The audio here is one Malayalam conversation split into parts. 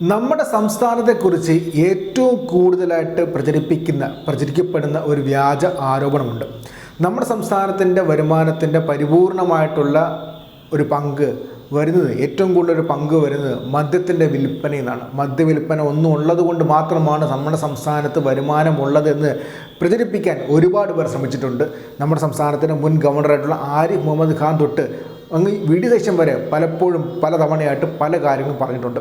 നമ്മുടെ സംസ്ഥാനത്തെക്കുറിച്ച് ഏറ്റവും കൂടുതലായിട്ട് പ്രചരിപ്പിക്കുന്ന പ്രചരിക്കപ്പെടുന്ന ഒരു വ്യാജ ആരോപണമുണ്ട്. നമ്മുടെ സംസ്ഥാനത്തിന്റെ വരുമാനത്തിന്റെ പരിപൂർണമായിട്ടുള്ള ഒരു പങ്ക് വരുന്നത് ഏറ്റവും കൂടുതൽ ഒരു പങ്ക് വരുന്നത് മദ്യത്തിന്റെ വിൽപ്പനയിൽ നിന്നാണ് മദ്യവിൽപ്പന ഒന്നും ഉള്ളത് കൊണ്ട് മാത്രമാണ് നമ്മുടെ സംസ്ഥാനത്ത് വരുമാനമുള്ളതെന്ന് പ്രചരിപ്പിക്കാൻ ഒരുപാട് പേർ ശ്രമിച്ചിട്ടുണ്ട്. നമ്മുടെ സംസ്ഥാനത്തിന്റെ മുൻ ഗവർണറായിട്ടുള്ള ആരിഫ് മുഹമ്മദ് ഖാൻ തൊട്ട് അങ്ങ് വി വരെ പലപ്പോഴും പല തവണയായിട്ട് പല കാര്യങ്ങളും പറഞ്ഞിട്ടുണ്ട്.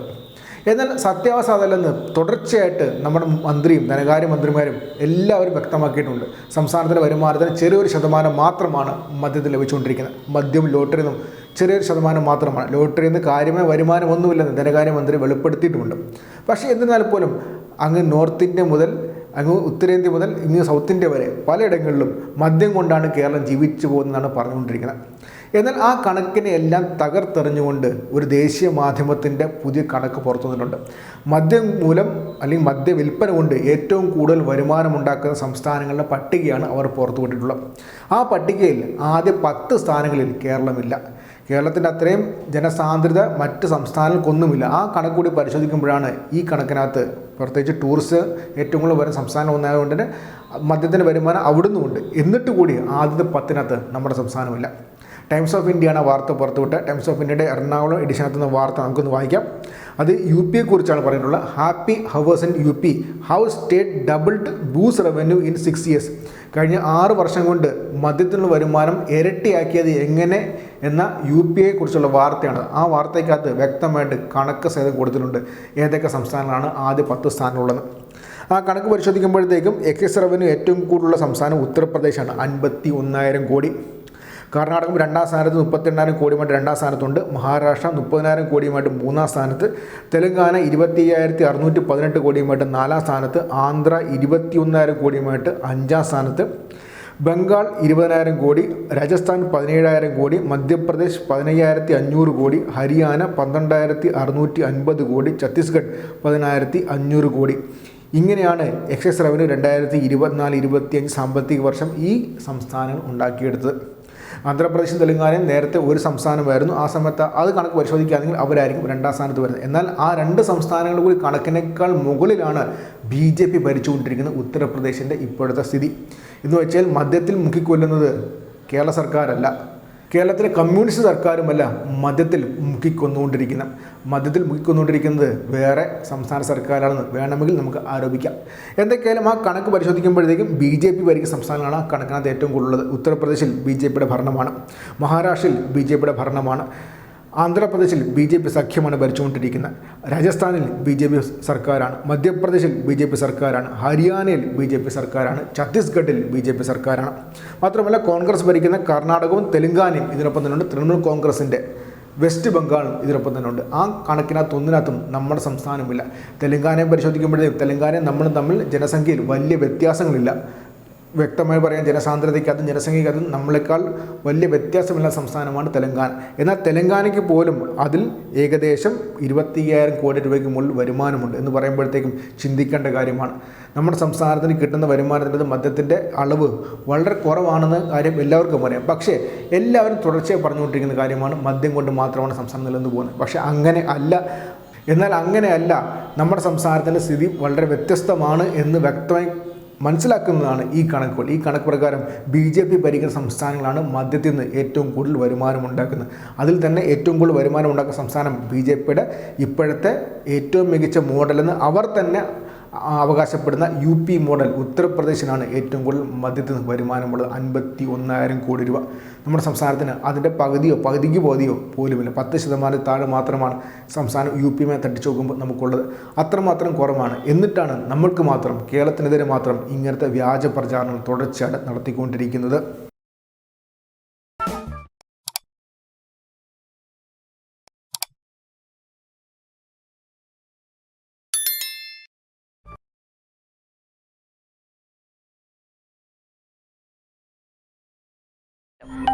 എന്നാൽ സത്യാവസ്ഥ അതല്ലെന്ന് തുടർച്ചയായിട്ട് നമ്മുടെ മന്ത്രിയും ധനകാര്യ മന്ത്രിമാരും എല്ലാവരും വ്യക്തമാക്കിയിട്ടുണ്ട്. സംസ്ഥാനത്തിന്റെ വരുമാനത്തിന് ചെറിയൊരു ശതമാനം മാത്രമാണ് മദ്യത്തിൽ ലഭിച്ചുകൊണ്ടിരിക്കുന്നത്. മദ്യം ലോട്ടറി നിന്നും ചെറിയൊരു ശതമാനം മാത്രമാണ്. ലോട്ടറിയിൽ നിന്ന് കാര്യമായ വരുമാനമൊന്നുമില്ലെന്ന് ധനകാര്യമന്ത്രി വെളിപ്പെടുത്തിയിട്ടുമുണ്ട് പക്ഷേ എന്നിരുന്നാൽ പോലും അങ്ങ് നോർത്ത് ഇന്ത്യ മുതൽ അങ്ങ് ഉത്തരേന്ത്യ മുതൽ ഇങ്ങ് സൗത്ത് ഇന്ത്യ വരെ പലയിടങ്ങളിലും മദ്യം കൊണ്ടാണ് കേരളം ജീവിച്ചു പോകുന്നതെന്നാണ് പറഞ്ഞുകൊണ്ടിരിക്കുന്നത്. എന്നാൽ ആ കണക്കിനെ എല്ലാം തകർത്തെറിഞ്ഞുകൊണ്ട് ഒരു ദേശീയ മാധ്യമത്തിന്റെ പുതിയ കണക്ക് പുറത്തു വന്നിട്ടുണ്ട്. മദ്യം മൂലം അല്ലെങ്കിൽ മദ്യ വിൽപ്പന കൊണ്ട് ഏറ്റവും കൂടുതൽ വരുമാനമുണ്ടാക്കുന്ന സംസ്ഥാനങ്ങളുടെ പട്ടികയാണ് അവർ പുറത്തുവിട്ടിട്ടുള്ളത് ആ പട്ടികയിൽ ആദ്യ പത്ത് സ്ഥാനങ്ങളിൽ കേരളമില്ല. കേരളത്തിന്റെ അത്രയും ജനസാന്ദ്രത മറ്റ് സംസ്ഥാനങ്ങൾക്കൊന്നുമില്ല. ആ കണക്ക് കൂടി പരിശോധിക്കുമ്പോഴാണ് ഈ കണക്കിനകത്ത് പ്രത്യേകിച്ച് ടൂറിസ്റ്റ് ഏറ്റവും കൂടുതൽ വരുന്ന സംസ്ഥാനം ഒന്നായതുകൊണ്ട് തന്നെ മദ്യത്തിന്റെ വരുമാനം അവിടുന്നുമുണ്ട്. എന്നിട്ട് കൂടി ആദ്യത്തെ പത്തിനകത്ത് നമ്മുടെ സംസ്ഥാനമില്ല. ടൈംസ് ഓഫ് ഇന്ത്യയാണ് വാർത്ത പുറത്തുവിട്ട ടൈംസ് ഓഫ് ഇന്ത്യയുടെ എറണാകുളം എഡിഷനകത്ത് നിന്ന് വാർത്ത നമുക്കൊന്ന് വായിക്കാം. അത് യു പിയെ കുറിച്ചാണ് പറഞ്ഞിട്ടുള്ളത് happy hours in U P how state doubled booze revenue in six years കഴിഞ്ഞ ആറ് വർഷം കൊണ്ട് മദ്യത്തിനുള്ള വരുമാനം ഇരട്ടിയാക്കിയത് എങ്ങനെ എന്ന യു പി എ കുറിച്ചുള്ള വാർത്തയാണ്. ആ വാർത്തയ്ക്കകത്ത് വ്യക്തമായിട്ട് കണക്ക് സഹിതം കൊടുത്തിട്ടുണ്ട്. ഏതൊക്കെ സംസ്ഥാനങ്ങളാണ് ആദ്യ പത്ത് സ്ഥാനമുള്ളത് ആ കണക്ക് പരിശോധിക്കുമ്പോഴത്തേക്കും എക്സൈസ് റവന്യൂ ഏറ്റവും കൂടുതലുള്ള സംസ്ഥാനം ഉത്തർപ്രദേശാണ്. അൻപത്തി ഒന്നായിരം കോടി. കർണാടകം രണ്ടാം സ്ഥാനത്ത് മുപ്പത്തിരണ്ടായിരം കോടിയുമായിട്ട് രണ്ടാം സ്ഥാനത്തുണ്ട്. മഹാരാഷ്ട്ര മുപ്പതിനായിരം കോടിയുമായിട്ട് മൂന്നാം സ്ഥാനത്ത്. തെലങ്കാന ഇരുപത്തി അയ്യായിരത്തി അറുന്നൂറ്റി പതിനെട്ട് കോടിയുമായിട്ട് നാലാം സ്ഥാനത്ത്. ആന്ധ്ര ഇരുപത്തി ഒന്നായിരം കോടിയുമായിട്ട് അഞ്ചാം സ്ഥാനത്ത്. ബംഗാൾ ഇരുപതിനായിരം കോടി രാജസ്ഥാൻ പതിനേഴായിരം കോടി മധ്യപ്രദേശ് പതിനയ്യായിരത്തി അഞ്ഞൂറ് കോടി ഹരിയാന പന്ത്രണ്ടായിരത്തി അറുന്നൂറ്റി അൻപത് കോടി ഛത്തീസ്ഗഡ് പതിനായിരത്തി അഞ്ഞൂറ് കോടി. ഇങ്ങനെയാണ് എക്സൈസ് റവന്യൂ രണ്ടായിരത്തി ഇരുപത്തിനാല് ഇരുപത്തിയഞ്ച് സാമ്പത്തിക വർഷം ഈ സംസ്ഥാനങ്ങൾ ഉണ്ടാക്കിയെടുത്തത്. ആന്ധ്രാപ്രദേശും തെലങ്കാനയും നേരത്തെ ഒരു സംസ്ഥാനമായിരുന്നു. ആ സമയത്ത് അത് കണക്ക് പരിശോധിക്കുകയാണെങ്കിൽ അവരായിരിക്കും രണ്ടാം സ്ഥാനത്ത് വരുന്നത്. എന്നാൽ ആ രണ്ട് സംസ്ഥാനങ്ങൾ കൂടി കണക്കിനേക്കാൾ മുകളിലാണ് ബി ജെ പി ഭരിച്ചുകൊണ്ടിരിക്കുന്ന ഉത്തർപ്രദേശിന്റെ ഇപ്പോഴത്തെ സ്ഥിതി. എന്ന് വെച്ചാൽ മദ്യത്തിൽ മുക്കിക്കൊല്ലുന്നത് കേരള സർക്കാരല്ല. കേരളത്തിലെ കമ്മ്യൂണിസ്റ്റ് സർക്കാരുമല്ല മദ്യത്തിൽ മുക്കിക്കൊന്നുകൊണ്ടിരിക്കുന്ന മദ്യത്തിൽ മുക്കിക്കൊന്നുകൊണ്ടിരിക്കുന്നത് വേറെ സംസ്ഥാന സർക്കാരാണെന്ന് വേണമെങ്കിൽ നമുക്ക് ആരോപിക്കാം. എന്തൊക്കെയായാലും ആ കണക്ക് പരിശോധിക്കുമ്പോഴത്തേക്കും ബി ജെ പി ഭരിക്കുന്ന സംസ്ഥാനങ്ങളാണ് കണക്കിനകത്ത് ഏറ്റവും കൂടുതലുള്ളത്. ഉത്തർപ്രദേശിൽ ബി ജെ പിയുടെ ഭരണമാണ്. മഹാരാഷ്ട്രയിൽ ബി ജെ പിയുടെ ഭരണമാണ്. ആന്ധ്രാപ്രദേശിൽ ബി ജെ പി സഖ്യമാണ് ഭരിച്ചുകൊണ്ടിരിക്കുന്നത്. രാജസ്ഥാനിൽ ബി ജെ പി സർക്കാരാണ്. മധ്യപ്രദേശിൽ ബി ജെ പി സർക്കാരാണ്. ഹരിയാനയിൽ ബി ജെ പി സർക്കാരാണ്. ഛത്തീസ്ഗഡിൽ ബി ജെ പി സർക്കാരാണ്. മാത്രമല്ല കോൺഗ്രസ് ഭരിക്കുന്ന കർണാടകവും തെലങ്കാനയും ഇതിനൊപ്പം തന്നെയുണ്ട്. തൃണമൂൽ കോൺഗ്രസിന്റെ വെസ്റ്റ് ബംഗാളും ഇതിനൊപ്പം തന്നെ ഉണ്ട് ആ കണക്കിനകത്ത് ഒന്നിനകത്തും നമ്മുടെ സംസ്ഥാനമില്ല തെലങ്കാനയെ പരിശോധിക്കുമ്പോഴത്തേക്കും തെലങ്കാനയും നമ്മളും തമ്മിൽ ജനസംഖ്യയിൽ വലിയ വ്യത്യാസങ്ങളില്ല. വ്യക്തമായി പറയാൻ ജനസാന്ദ്രതയ്ക്കകത്തും ജനസംഖ്യയ്ക്കകത്തും നമ്മളെക്കാൾ വലിയ വ്യത്യാസമില്ലാത്ത സംസ്ഥാനമാണ് തെലങ്കാന. എന്നാൽ തെലങ്കാനയ്ക്ക് പോലും അതിൽ ഏകദേശം ഇരുപത്തിയ്യായിരം കോടി രൂപയ്ക്ക് മുകളിൽ വരുമാനമുണ്ട് എന്ന് പറയുമ്പോഴത്തേക്കും ചിന്തിക്കേണ്ട കാര്യമാണ്. നമ്മുടെ സംസ്ഥാനത്തിന് കിട്ടുന്ന വരുമാനത്തിന്റെ മദ്യത്തിന്റെ അളവ് വളരെ കുറവാണെന്ന് കാര്യം എല്ലാവർക്കും അറിയാം. പക്ഷേ എല്ലാവരും തുടർച്ചയായി പറഞ്ഞുകൊണ്ടിരിക്കുന്ന കാര്യമാണ് മദ്യം കൊണ്ട് മാത്രമാണ് സംസ്ഥാനം നിലനിന്ന് പോകുന്നത്. പക്ഷേ അങ്ങനെ അല്ല. എന്നാൽ അങ്ങനെയല്ല നമ്മുടെ സംസ്ഥാനത്തിന്റെ സ്ഥിതി വളരെ വ്യത്യസ്തമാണ് എന്ന് വ്യക്തമായി മനസ്സിലാക്കുന്നതാണ് ഈ കണക്കുകൾ. ഈ കണക്ക് പ്രകാരം ബി ജെ പി ഭരിക്കുന്ന സംസ്ഥാനങ്ങളാണ് മദ്യത്തിൽ നിന്ന് ഏറ്റവും കൂടുതൽ വരുമാനം ഉണ്ടാക്കുന്നത്. അതിൽ തന്നെ ഏറ്റവും കൂടുതൽ വരുമാനം ഉണ്ടാക്കുന്ന സംസ്ഥാനം ബി ജെ പിയുടെ ഇപ്പോഴത്തെ ഏറ്റവും മികച്ച മോഡലെന്ന് അവർ തന്നെ അവകാശപ്പെടുന്ന യു പി മോഡൽ ഉത്തർപ്രദേശിനാണ് ഏറ്റവും കൂടുതൽ മദ്യത്തിൽ നിന്ന് വരുമാനമുള്ളത് അൻപത്തി ഒന്നായിരം കോടി രൂപ. നമ്മുടെ സംസ്ഥാനത്തിന് അതിന്റെ പകുതിയോ പകുതിക്ക് പകുതിയോ പോലുമില്ല. പത്ത് ശതമാനം താഴെ മാത്രമാണ് സംസ്ഥാനം യു പിയുമായി തട്ടിച്ചു നോക്കുമ്പോൾ നമുക്കുള്ളത്. അത്രമാത്രം കുറവാണ്. എന്നിട്ടാണ് നമ്മൾക്ക് മാത്രം കേരളത്തിനെതിരെ മാത്രം ഇങ്ങനത്തെ വ്യാജ പ്രചാരണങ്ങൾ തുടർച്ചയായിട്ട് നടത്തിക്കൊണ്ടിരിക്കുന്നത്. you.